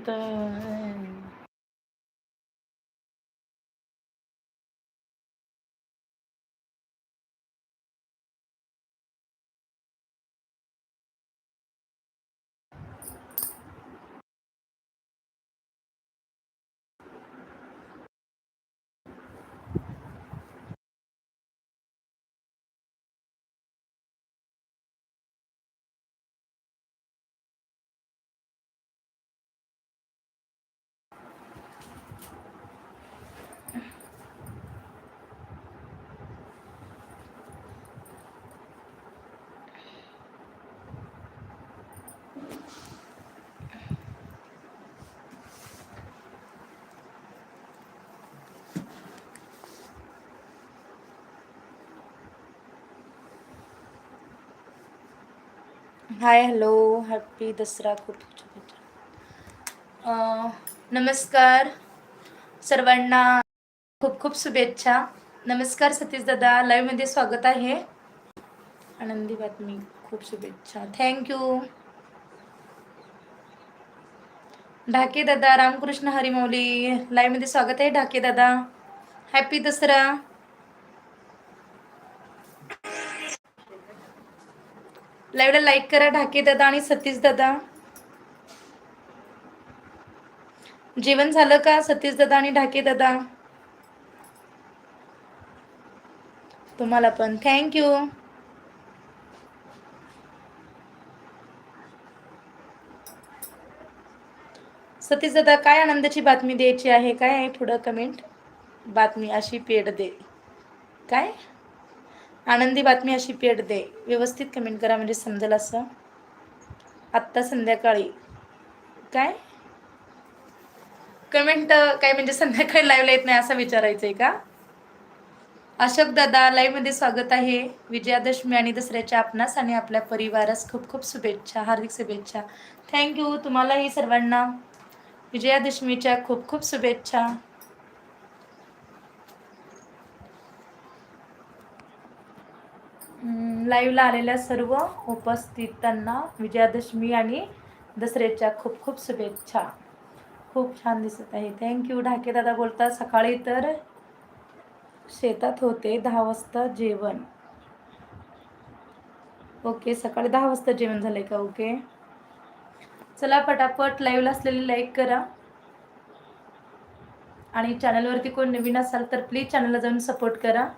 对 hi hello happy Dussehra खूप नमस्कार. सर्वांना खूप खूप शुभेच्छा. नमस्कार सतीश दादा. लाईव्हमध्ये स्वागत आहे. आनंदी बातमी. खूप शुभेच्छा. थँक्यू ढाके दादा रामकृष्ण हरिमौली. लाईव्हमध्ये स्वागत आहे ढाके दादा. हॅपी दसरा लाईव्हला लाईक करा ढाके दादा आणि सतीश दादा. जेवण झालं का? सतीश दादा आणि ढाके दादा. तुम्हाला पण. थँक्यू सतीश दादा काय आनंदाची बातमी द्यायची आहे? काय आहे? पुढं कमेंट बातमी अशी पेड दे. काय? आनंदी बातमी अशी पेट दे. व्यवस्थित कमेंट करा म्हणजे समजेल असं. आत्ता संध्याकाळी. काय? कमेंट काय म्हणजे संध्याकाळी लाईव्हला येत नाही असं विचारायचं आहे का? अशोक दादा लाईव्हमध्ये स्वागत आहे. विजयादशमी आणि दसऱ्याच्या आपणास आणि आपल्या परिवारास खूप खूप शुभेच्छा हार्दिक शुभेच्छा. थँक्यू तुम्हालाही सर्वांना. विजयादशमीच्या खूप खूप शुभेच्छा. लाईव्हला आलेल्या सर्व उपस्थितांना विजयादशमी आणि दसऱ्याच्या खूप खूप शुभेच्छा. खूप छान दिसत आहे. थँक्यू ढाके दादा बोलतात सकाळी तर शेतात होते दहा वाजता जेवण. ओके सकाळी दहा वाजता जेवण झालंय का? ओके चला पटापट लाईव्हला असलेली लाईक करा. आणि चॅनलवरती कोण नवीन असाल तर प्लीज चॅनलला जाऊन सपोर्ट करा.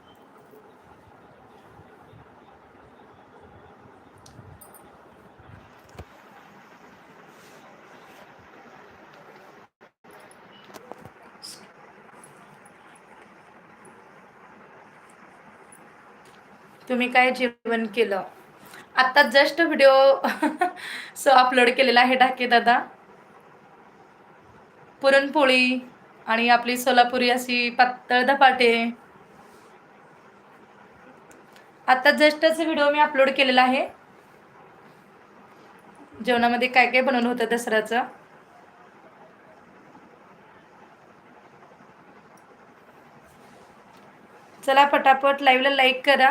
तुम्ही काय जेवण केलं? आता जस्ट व्हिडिओ स अपलोड केलेला आहे ढाके दादा. पुरणपोळी आणि आपली सोलापुरी अशी पातळ धपाटे. आता जस्टच व्हिडिओ मी अपलोड केलेला आहे. जेवणामध्ये काय काय बनवलं होतं दसऱ्याचं? चला पटापट लाईव्हला लाईक करा.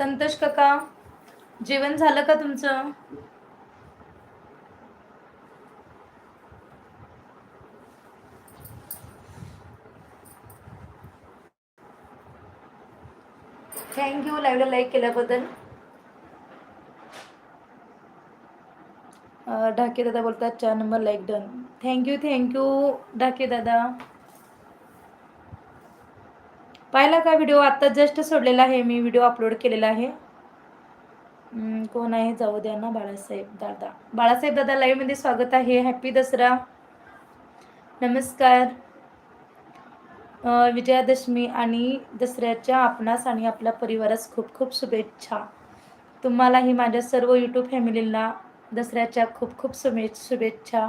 संतोष काका जेवण झालं का तुमचं? थँक्यू लाईव्हला लाईक केल्याबद्दल. ढाके दादा बोलतात चार number like done thank you thank you Dhake दादा. पाहिला का व्हिडिओ आत्ता जस्ट सोडलेला आहे. मी व्हिडिओ अपलोड केलेला आहे. कोण आहे? जाऊ द्या ना बाळासाहेब दादा. बाळासाहेब दादा लाईव्हमध्ये स्वागत आहे. हॅपी दसरा. नमस्कार. विजयादशमी आणि दसऱ्याच्या आपणास आणि आपल्या परिवारास खूप खूप शुभेच्छा. तुम्हालाही माझ्या सर्व यूट्यूब फॅमिलीला दसऱ्याच्या खूप खूप शुभे शुभेच्छा.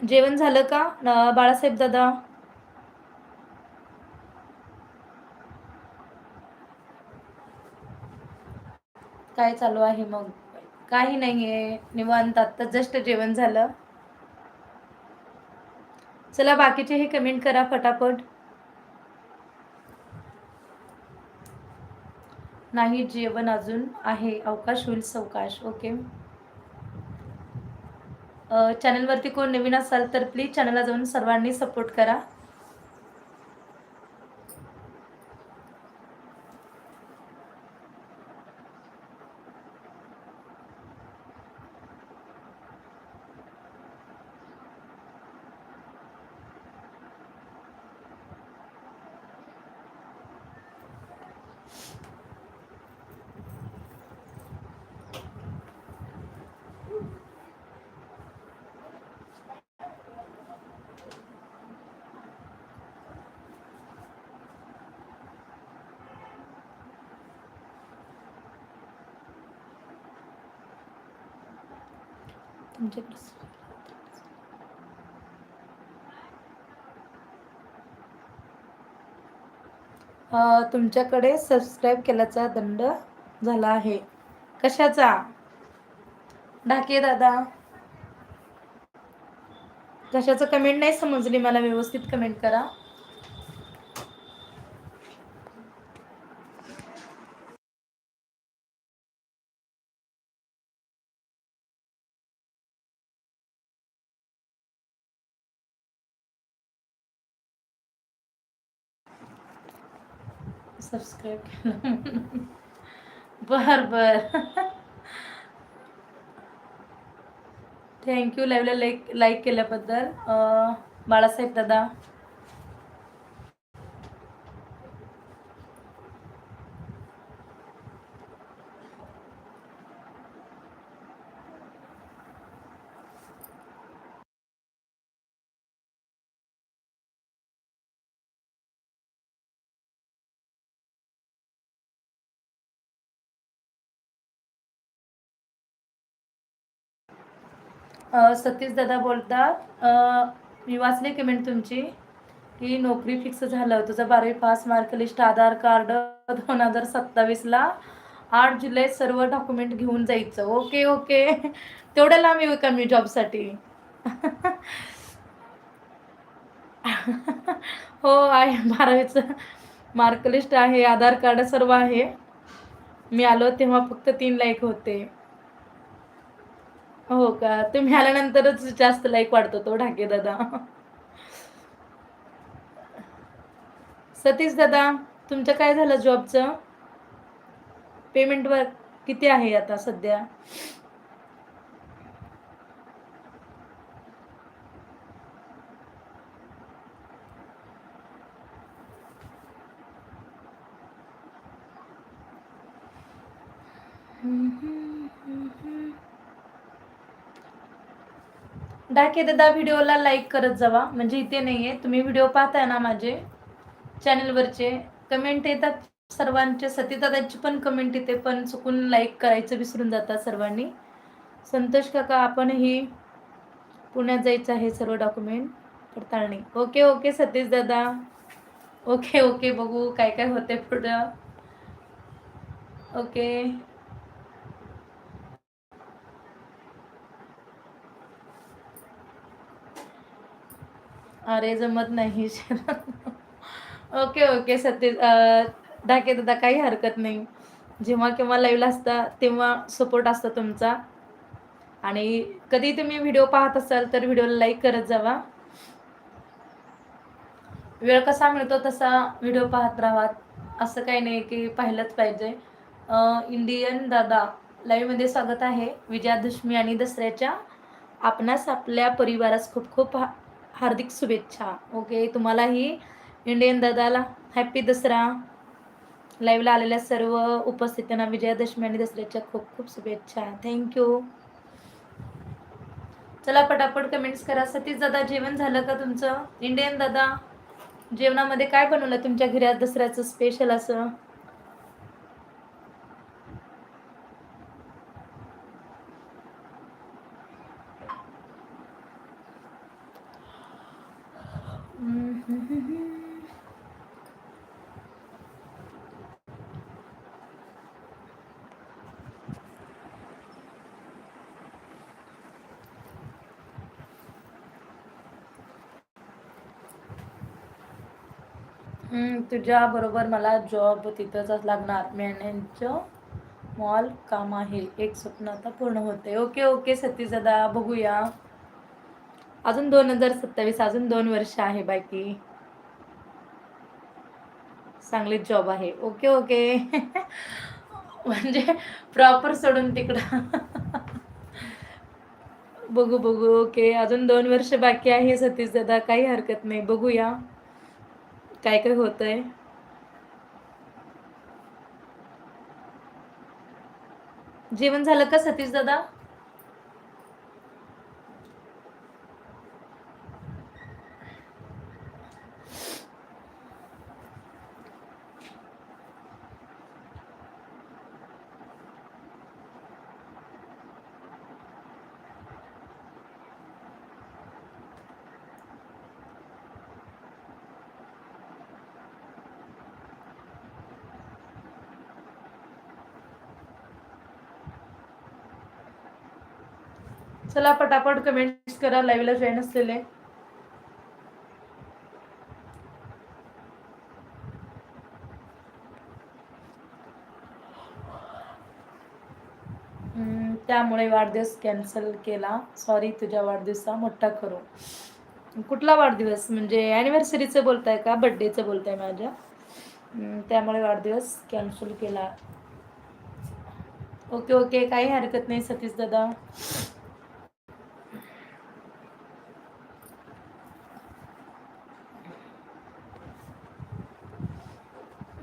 जेवण झालं का? बाळासाहेब दादा? काय चालू आहे मग? काही नाहीये. निवांत आता जस्ट जेवण झालं. चला बाकीचे हे कमेंट करा फटाफट. नाही जेवण अजून आहे. अवकाश होईल सवकाश. ओके. चॅनलवरती कोण नवीन असाल तर प्लीज चॅनलला जाऊन सर्वांनी सपोर्ट करा. तुमच्याकडे प्रश्न तुमच्याकडे सबस्क्राईब केल्याचा दंड झाला आहे. कशाचा? ढाके दादा. कशाचं कमेंट नाही समजली मला व्यवस्थित कमेंट करा. सबस्क्राईब केलं. बर बर. थँक्यू लाईव्हला लाईक लाईक केल्याबद्दल. बाळासाहेब दादा. सतीश दादा बोलतात मी वाचले कमेंट तुमची की नोकरी फिक्स झालं तुझं बारावी pass mark list Aadhaar card दोन हजार सत्तावीसला आठ जुलै सर्व डॉक्युमेंट घेऊन जायचं. ओके ओके तेवढं लांब येऊ का मी जॉबसाठी हो आहे. बारावीचं मार्कलिस्ट आहे आधार कार्ड सर्व आहे. मी आलो तेव्हा फक्त तीन लाईक होते. हो का? तुम्ही आल्यानंतरच जास्त लाईक वाढतो तो ढाके दादा. सतीश दादा तुमचं काय झालं जॉबचं पेमेंटवर किती आहे आता सध्या? डाके दादा व्हिडिओला लाईक करत जावा. म्हणजे इथे नाही आहे तुम्ही व्हिडिओ पाहताय ना माझे चॅनलवरचे कमेंट येतात सर्वांचे. सतीदादाची पण कमेंट येते पण चुकून लाईक करायचं विसरून जातात सर्वांनी. संतोष काका आपणही पुण्यात जायचं आहे सर्व डॉक्युमेंट पडताळणी. ओके ओके सतीश दादा. ओके ओके बघू काय काय होते पुढं. ओके अरे जमत नाही. ओके ओके सत्य ढाके दादा काही हरकत नाही. जेव्हा केव्हा लाईव्हला असता तेव्हा सपोर्ट असतो तुमचा. आणि कधी तुम्ही व्हिडिओ पाहत असाल तर व्हिडिओला लाईक करत जावा. वेळ कसा मिळतो तसा व्हिडिओ पाहत राहा. असं काही नाही की पाहिलंच पाहिजे. इंडियन दादा लाईव्हमध्ये स्वागत आहे. विजयादशमी आणि दसऱ्याच्या आपणास आपल्या परिवारास खूप खूप हा- हार्दिक शुभेच्छा. ओके तुम्हालाही इंडियन दादाला हॅपी दसरा. लाईव्हला आलेल्या सर्व उपस्थितांना विजयादशमी आणि दसऱ्याच्या खूप खूप शुभेच्छा. थँक्यू चला पटापट कमेंट्स करा. सतीश दादा जेवण झालं का तुमचं? इंडियन दादा जेवणामध्ये काय बनवलं तुमच्या घरात दसऱ्याचं स्पेशल असं? तुझ्या बरोबर मला जॉब तिथंच लागणार. मॅनेजर मॉल काम आहे एक स्वप्न आता पूर्ण होते ओके ओके सतीश दादा बघूया. अजून दोन हजार सत्तावीस अजून दोन वर्ष आहे बाकी. चांगलीच जॉब आहे. ओके ओके म्हणजे प्रॉपर सोडून तिकडं. बघू बघू. ओके अजून दोन वर्ष बाकी आहे सतीश दादा काही हरकत नाही. बघूया. काय काय होतंय? जेवण झालं का सतीश दादा? चला पटापट कमेंट्स करा लाईव्हला जॉईन असलेले. त्यामुळे वाढदिवस कॅन्सल केला. सॉरी तुझ्या वाढदिवसा मोठा करू. कुठला वाढदिवस? म्हणजे ॲनिव्हर्सरीचं बोलताय का? बड्डेचं बोलताय माझ्या. त्यामुळे वाढदिवस कॅन्सल केला. ओके ओके काही हरकत नाही सतीश दादा.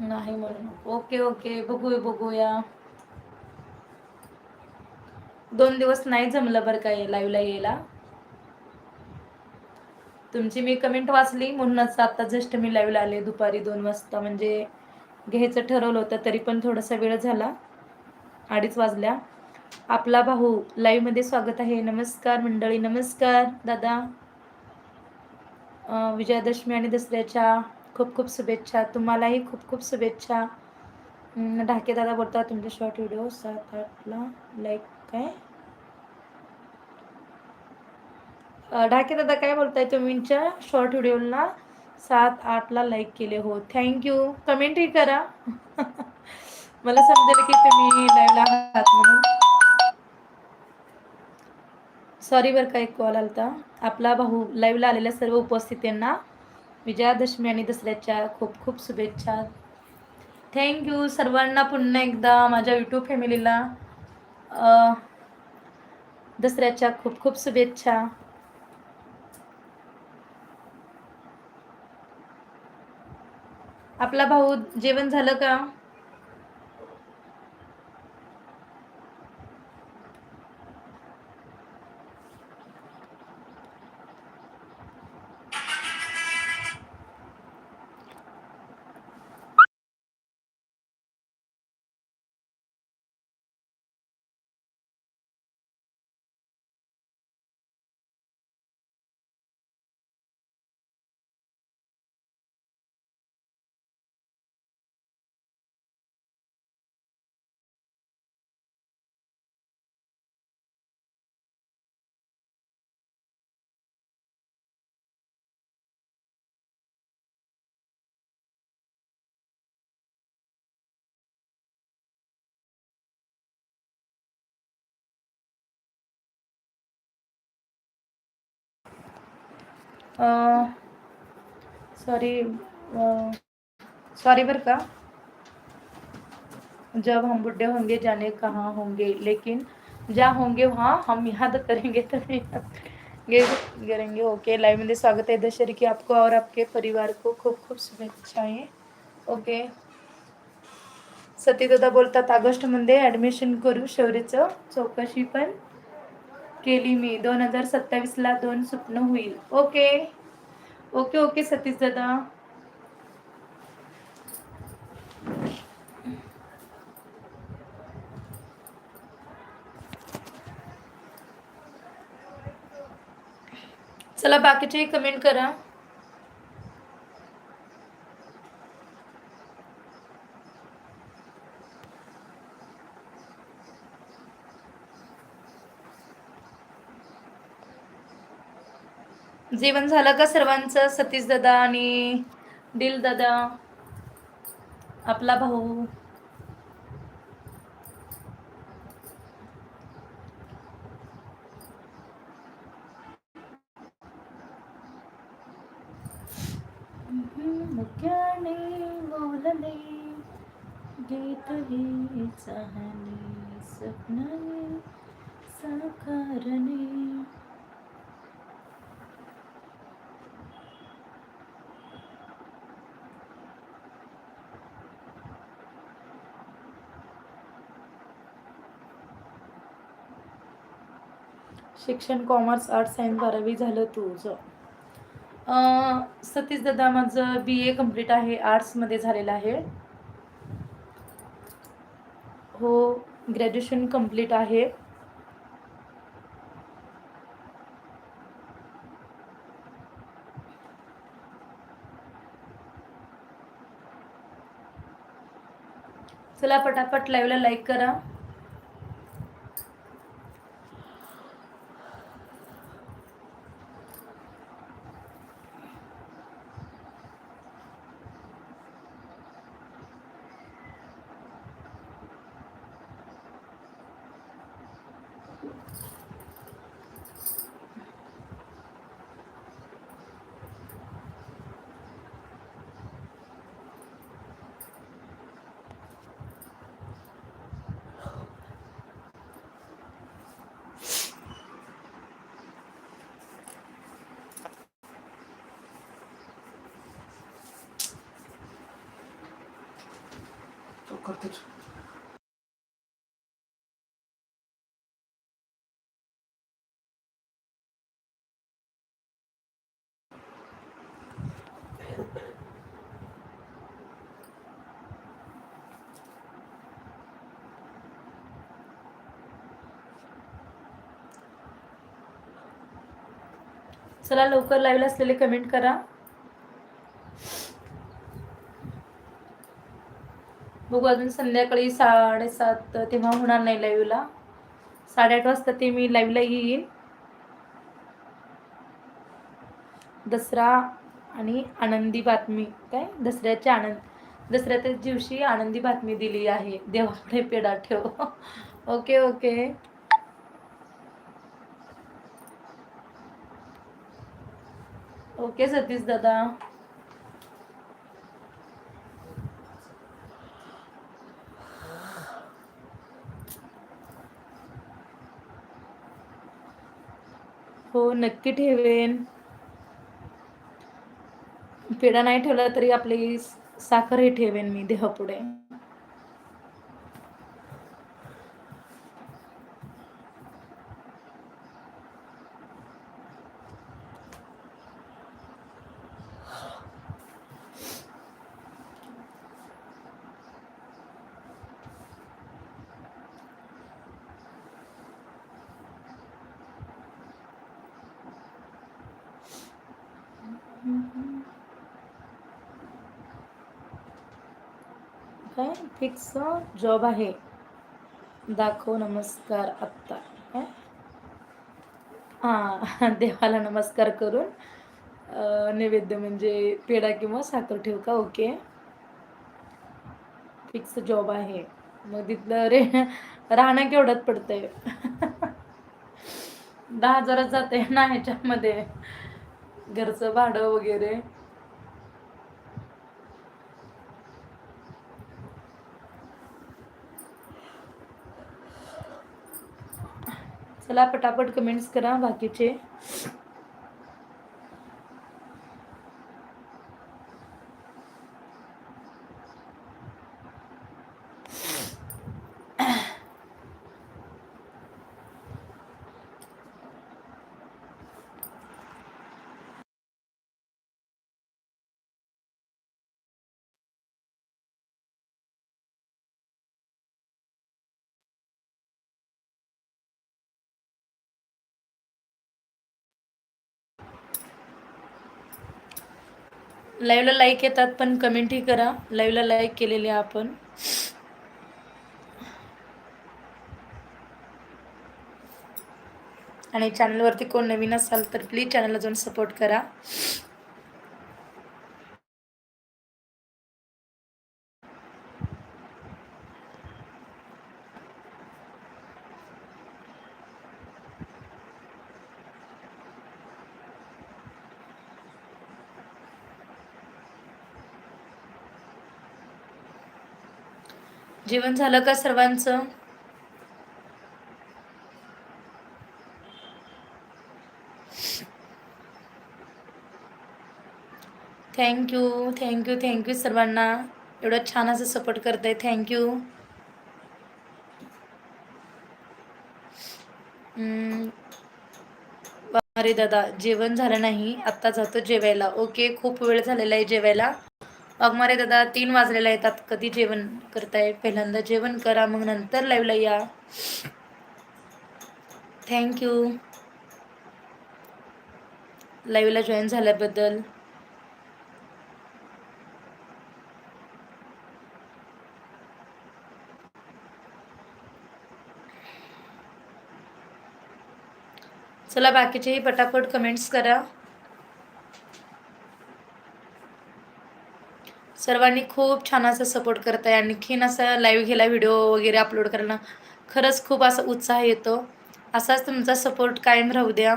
नाही म्हणून. Okay okay. बघूया बघूया. दोन दिवस नाही जमलं बरं काय लाईव्हला यायला. तुमची मी कमेंट वाचली म्हणूनच आता जस्ट मी लाईव्हला आले दुपारी दोन वाजता. म्हणजे घ्यायचं ठरवलं होतं तरी पण थोडासा वेळ झाला. अडीच वाजल्या. आपला भाऊ लाईव्हमध्ये स्वागत आहे. नमस्कार मंडळी नमस्कार. दादा विजयादशमी आणि दसऱ्याच्या खूप खूप शुभेच्छा. तुम्हालाही खूप खूप शुभेच्छा. ढाकेदादा ढाके दादा बोलता तुमचे शॉर्ट व्हिडिओ सात आठला लाईक काय? ढाकेदादा ढाके दादा काय बोलताय तुमच्या शॉर्ट व्हिडिओला सात आठला लाईक केले हो. थँक्यू कमेंटही करा. मला समजेल की तुम्ही लाईव्हला आहात म्हणून. सॉरी बरं का एक कॉल आलता. आपला भाऊ लाईव्हला आलेल्या सर्व उपस्थितींना विजयादशमी आणि दसऱ्याच्या खूप खूप शुभेच्छा. थँक्यू सर्वांना पुन्हा एकदा माझ्या यूट्यूब फॅमिलीला दसऱ्याच्या खूप खूप शुभेच्छा. आपला भाऊ जेवण झालं का? सॉरी सॉरी बरं का जब हम बुढ़े होंगे, जाने कहाँ होंगे, लेकिन जहाँ होंगे, वहाँ हम याद करेंगे तो याद करेंगे। ओके, लाइव मध्ये स्वागत है दशहरी की आपको और आपके परिवार को खूब खूब शुभेच्छाएँ। ओके। सतीदादा बोलतात ऑगस्टमध्ये ॲडमिशन करू शौर्यचं चौकशी पण केली मी. दोन हजार सत्तावीसला दोन स्वप्न होईल. ओके? ओके ओके सतीश दादा. चला बाकीचेही कमेंट करा. जेवण झालं का सर्वांचं? सतीश दादा आणि दिल दादा. आपला भाऊ. मुख्याने बोलले गीत ही चाहणी स्वप्न साकारणे. शिक्षण कॉमर्स आर्ट्स सायन्स बारावी झालं तुझं. सतीश दादा माझं बी ए कंप्लीट आहे आर्ट्समध्ये झालेलं आहे. हो ग्रॅज्युएशन कंप्लीट आहे. चला पटापट लाईव्हला लाईक करा. करतोच. चला लवकर लाईव्हला असलेले कमेंट करा. बघू अजून संध्याकाळी साडेसात तेव्हा होणार नाही लाईव्हला साडेआठ वाजता ते मी लाईव्हला येईन. दसरा आणि आनंदी बातमी. काय? दसऱ्याच्या आनंद दसऱ्याच्या दिवशी आनंदी बातमी दिली आहे. देवाकडे पेढा ठेव. Okay okay. ओके सतीश दादा हो नक्की ठेवेन. पेढा नाही ठेवला तरी आपली साखरही ठेवेन मी देहापुढे. काय फिक्स जॉब आहे. दाखव नमस्कार आत्ता. काय हां देवाला नमस्कार करून नैवेद्य म्हणजे पेढा किंवा साखर ठेव का? ओके. फिक्स जॉब आहे. मग तिथलं रे राहणं केवढ्यात पडतंय? दहा हजारात जाते ना ह्याच्यामध्ये. घरचं भाडं वगैरे. चला पटापट कमेंट्स करा बाकीचे. लाईव्हला लाईक येतात पण कमेंटही करा. लाईव्हला लाईक केलेले आपण. आणि चॅनलवरती कोण नवीन असाल तर प्लीज चॅनलला जाऊन सपोर्ट करा. जेवण झालं का सर्वांचं? थँक्यू थँक्यू थँक्यू सर्वांना. एवढं छान असं सपोर्ट करताय. थँक्यू अरे दादा जेवण झालं नाही. आत्ता जातो जेवायला. ओके खूप वेळ झालेला आहे जेवायला. अगमारे दादा तीन वाजलेला येतात. कधी जेवण करताय? पहिल्यांदा जेवण करा मग नंतर लाईव्हला या. थँक्यू लाईव्हला जॉईन झाल्याबद्दल. चला बाकीचेही पटापट कमेंट्स करा. सर्वांनी खूप छान असं सपोर्ट करत आहे आणखीन असं लाईव्ह घ्यायला व्हिडिओ वगैरे अपलोड करणं खरंच खूप असा उत्साह येतो. असाच तुमचा सपोर्ट कायम राहू द्या.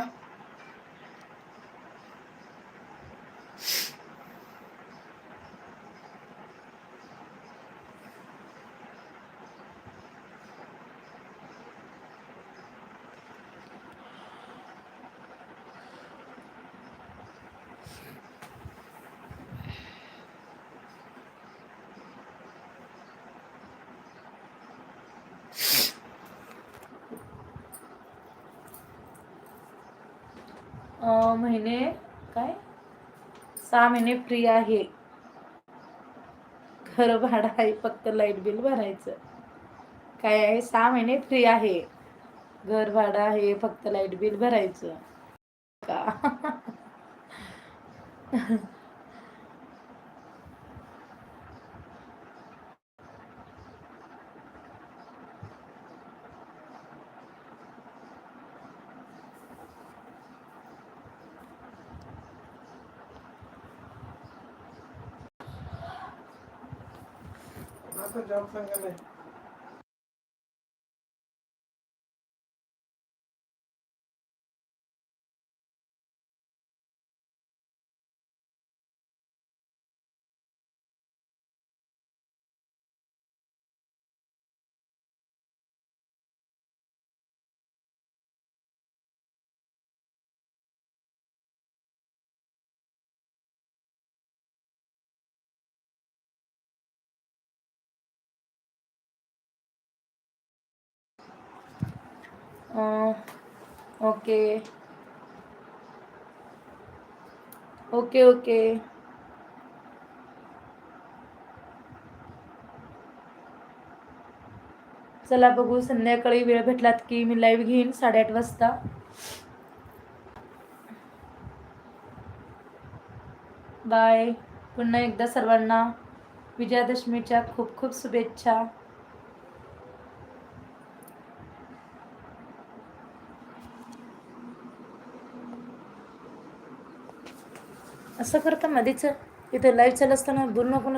महिने काय? सहा महिने फ्री आहे. घर भाडं आहे फक्त लाइट बिल भरायचं. काय आहे? सहा महिने फ्री आहे. घर भाडं आहे फक्त लाइट बिल भरायचं. का? आता जॉब सांगायला ओके. Okay okay. चला बघू संध्याकाळी वेळ भेटलात की मी लाईव्ह घेईन साडेआठ वाजता. बाय पुन्हा एकदा सर्वांना विजयादशमीच्या खूप खूप शुभेच्छा. असं करता मध्येच इथं लाईव्ह चालू असताना बोलू नको